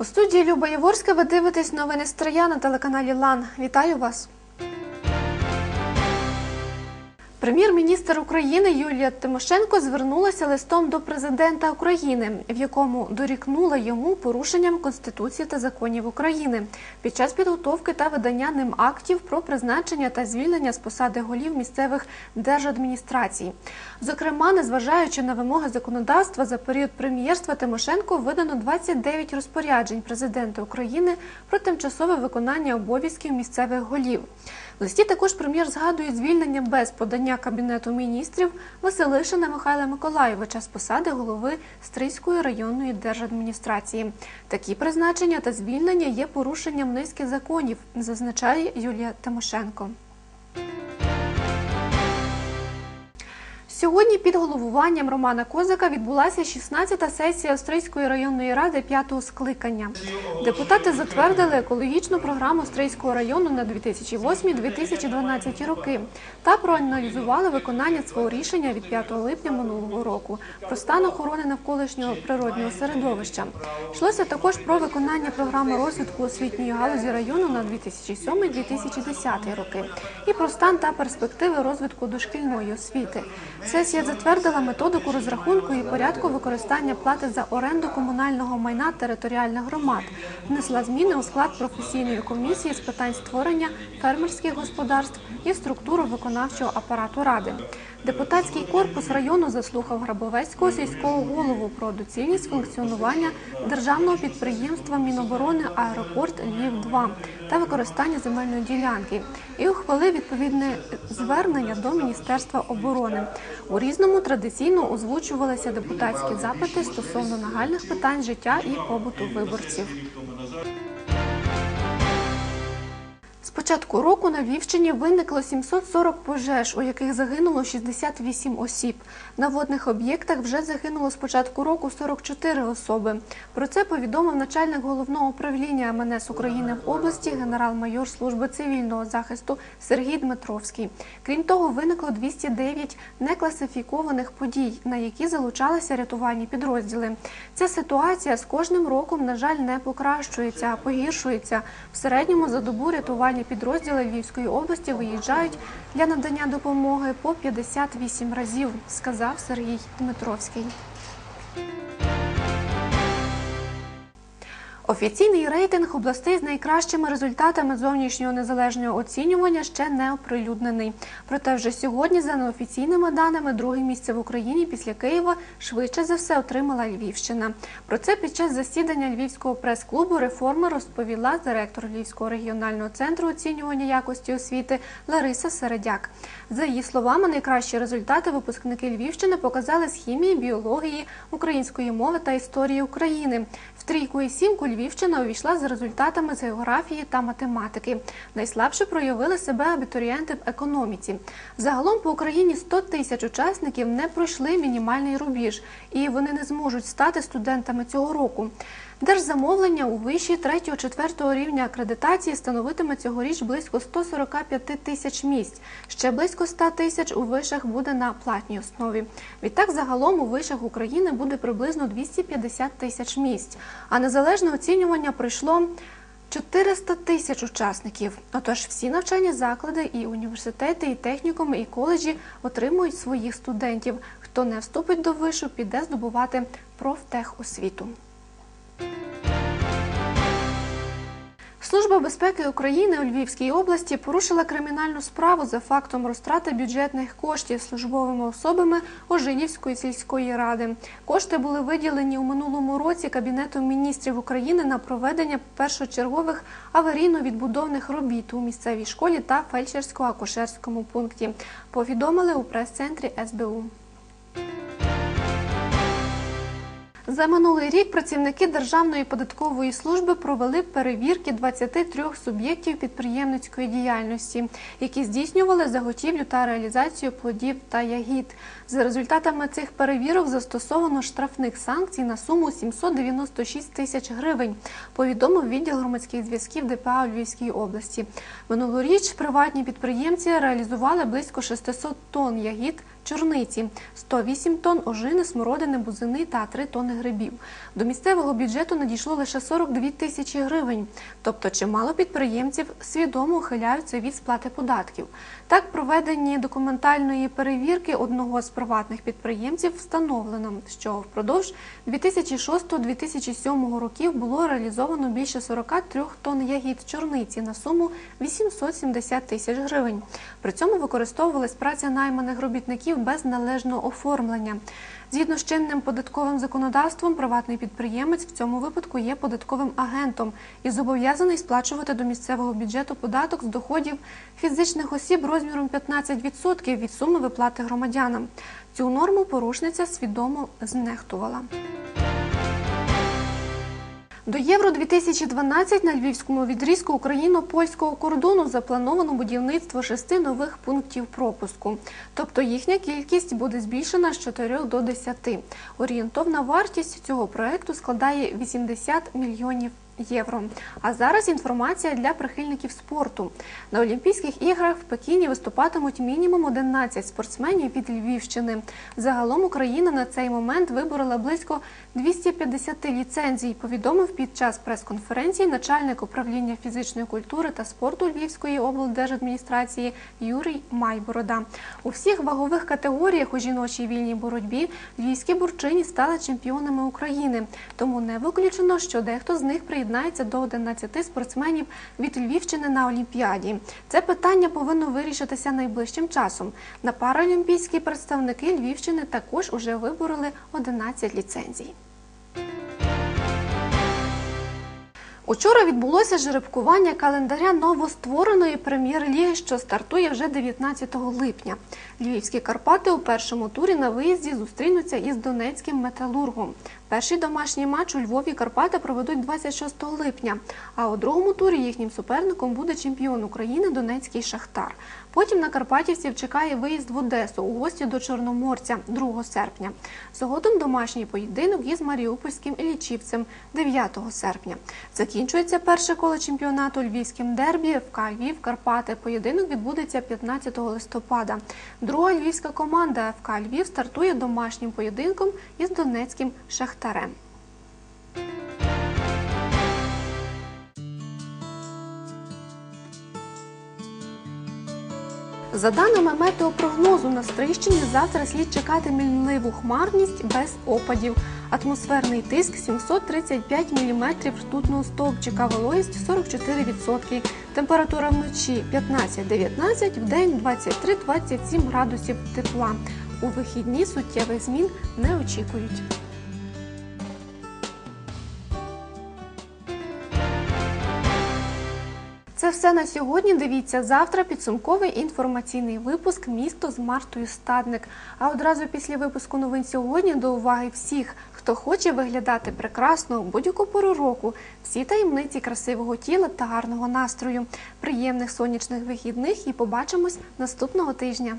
У студії Люба Єворська ви дивитесь новини Стрия на телеканалі Лан. Вітаю вас. Прем'єр-міністр України Юлія Тимошенко звернулася листом до президента України, в якому дорікнула йому порушенням Конституції та законів України під час підготовки та видання ним актів про призначення та звільнення з посади голів місцевих держадміністрацій. Зокрема, незважаючи на вимоги законодавства, за період прем'єрства Тимошенко видано 29 розпоряджень президента України про тимчасове виконання обов'язків місцевих голів. В листі також прем'єр згадує звільнення без подання Кабінету міністрів Василишина Михайла Миколаєвича з посади голови Стрийської районної держадміністрації. Такі призначення та звільнення є порушенням низки законів, зазначає Юлія Тимошенко. Сьогодні під головуванням Романа Козака відбулася 16-та сесія Острийської районної ради п'ятого скликання. Депутати затвердили екологічну програму Острийського району на 2008-2012 роки та проаналізували виконання свого рішення від 5 липня минулого року про стан охорони навколишнього природнього середовища. Йшлося також про виконання програми розвитку освітньої галузі району на 2007-2010 роки і про стан та перспективи розвитку дошкільної освіти. Сесія затвердила методику розрахунку і порядку використання плати за оренду комунального майна територіальних громад, внесла зміни у склад професійної комісії з питань створення фермерських господарств і структуру виконавчого апарату ради. Депутатський корпус району заслухав Грабовецького сільського голову про доцільність функціонування державного підприємства Міноборони Аеропорт Львів 2 та використання земельної ділянки і ухвалив відповідне звернення до Міністерства оборони. У різному традиційно озвучувалися депутатські запити стосовно нагальних питань життя і побуту виборців. Початку року на Львівщині виникло 740 пожеж, у яких загинуло 68 осіб. На водних об'єктах вже загинуло з початку року 44 особи. Про це повідомив начальник головного управління МНС України в області генерал-майор служби цивільного захисту Сергій Дмитровський. Крім того, виникло 209 некласифікованих подій, на які залучалися рятувальні підрозділи. Ця ситуація з кожним роком, на жаль, не покращується, а погіршується. В середньому за добу рятувальні підрозділи Львівської області виїжджають для надання допомоги по 58 разів, сказав Сергій Дмитровський. Офіційний рейтинг областей з найкращими результатами зовнішнього незалежного оцінювання ще не оприлюднений. Проте вже сьогодні, за неофіційними даними, друге місце в Україні після Києва швидше за все отримала Львівщина. Про це під час засідання Львівського прес-клубу реформи розповіла директор Львівського регіонального центру оцінювання якості освіти Лариса Середяк. За її словами, найкращі результати випускники Львівщини показали з хімії, біології, української мови та історії України. В трійку і сімку Львівщина увійшла за результатами з географії та математики. Найслабше проявили себе абітурієнти в економіці. Загалом по Україні 100 тисяч учасників не пройшли мінімальний рубіж, і вони не зможуть стати студентами цього року. Держзамовлення у виші 3-4 рівня акредитації становитиме цьогоріч близько 145 тисяч місць. Ще близько 100 тисяч у вишах буде на платній основі. Відтак, загалом у вишах України буде приблизно 250 тисяч місць. А незалежне оцінювання пройшло 400 тисяч учасників. Отож, всі навчальні заклади, і університети, і технікуми, і коледжі отримують своїх студентів. Хто не вступить до вишу, піде здобувати профтехосвіту. Служба безпеки України у Львівській області порушила кримінальну справу за фактом розтрати бюджетних коштів службовими особами Ожинівської сільської ради. Кошти були виділені у минулому році Кабінетом міністрів України на проведення першочергових аварійно-відбудовних робіт у місцевій школі та фельдшерсько-акушерському пункті. Повідомили у прес-центрі СБУ. За минулий рік працівники Державної податкової служби провели перевірки 23 суб'єктів підприємницької діяльності, які здійснювали заготівлю та реалізацію плодів та ягід. За результатами цих перевірок застосовано штрафних санкцій на суму 796 тисяч гривень. Повідомив відділ громадських зв'язків ДПА у Львівській області. Минулоріч приватні підприємці реалізували близько 600 тонн ягід чорниці, 108 тонн ожини, смородини, бузини та 3 тонни грибів. До місцевого бюджету надійшло лише 42 тисячі гривень. Тобто чимало підприємців свідомо ухиляються від сплати податків. Так, проведені документальної перевірки одного з приватних підприємців встановлено, що впродовж 2006-2007 років було реалізовано більше 43 тонн ягід чорниці на суму 870 тисяч гривень. При цьому використовувалась праця найманих робітників без належного оформлення. Згідно з чинним податковим законодавством, приватний підприємець в цьому випадку є податковим агентом і зобов'язаний сплачувати до місцевого бюджету податок з доходів фізичних осіб розміром 15% від суми виплати громадянам. Цю норму порушниця свідомо знехтувала. До Євро 2012 на львівському відрізку україно-польського кордону заплановано будівництво шести нових пунктів пропуску. Тобто їхня кількість буде збільшена з 4 до 10. Орієнтовна вартість цього проекту складає 80 мільйонів євро. А зараз інформація для прихильників спорту. На Олімпійських іграх в Пекіні виступатимуть мінімум 11 спортсменів від Львівщини. Загалом Україна на цей момент виборола близько 250 ліцензій, повідомив під час прес-конференції начальник управління фізичної культури та спорту Львівської облдержадміністрації Юрій Майборода. У всіх вагових категоріях у жіночій вільній боротьбі львівські бурчині стали чемпіонами України. Тому не виключено, що дехто з них приєднається до 11 спортсменів від Львівщини на Олімпіаді. Це питання повинно вирішитися найближчим часом. На паралімпійські представники Львівщини також уже вибороли 11 ліцензій. Учора відбулося жеребкування календаря новоствореної прем'єр-ліги, що стартує вже 19 липня. Львівські Карпати у першому турі на виїзді зустрінуться із Донецьким металургом. Перший домашній матч у Львові Карпати проведуть 26 липня, а у другому турі їхнім суперником буде чемпіон України Донецький Шахтар. Потім на Карпатівців чекає виїзд в Одесу у гості до Чорноморця 2 серпня. Згодом домашній поєдинок із Маріупольським Іллічівцем 9 серпня. Закінчується перше коло чемпіонату львівським дербі ФК Львів Карпати. Поєдинок відбудеться 15 листопада. Друга львівська команда ФК Львів стартує домашнім поєдинком із Донецьким Шахтарем. За даними метеопрогнозу, на Стрийщині завтра слід чекати мінливу хмарність без опадів. Атмосферний тиск 735 мм ртутного стовпчика, вологість 44%. Температура вночі 15-19, вдень 23-27 градусів тепла. У вихідні суттєвих змін не очікують. Це все на сьогодні. Дивіться завтра. Підсумковий інформаційний випуск Місто з Мартою Стадник. А одразу після випуску новин сьогодні до уваги всіх, хто хоче виглядати прекрасно будь-яку пору року. Всі таємниці красивого тіла та гарного настрою. Приємних сонячних вихідних і побачимось наступного тижня.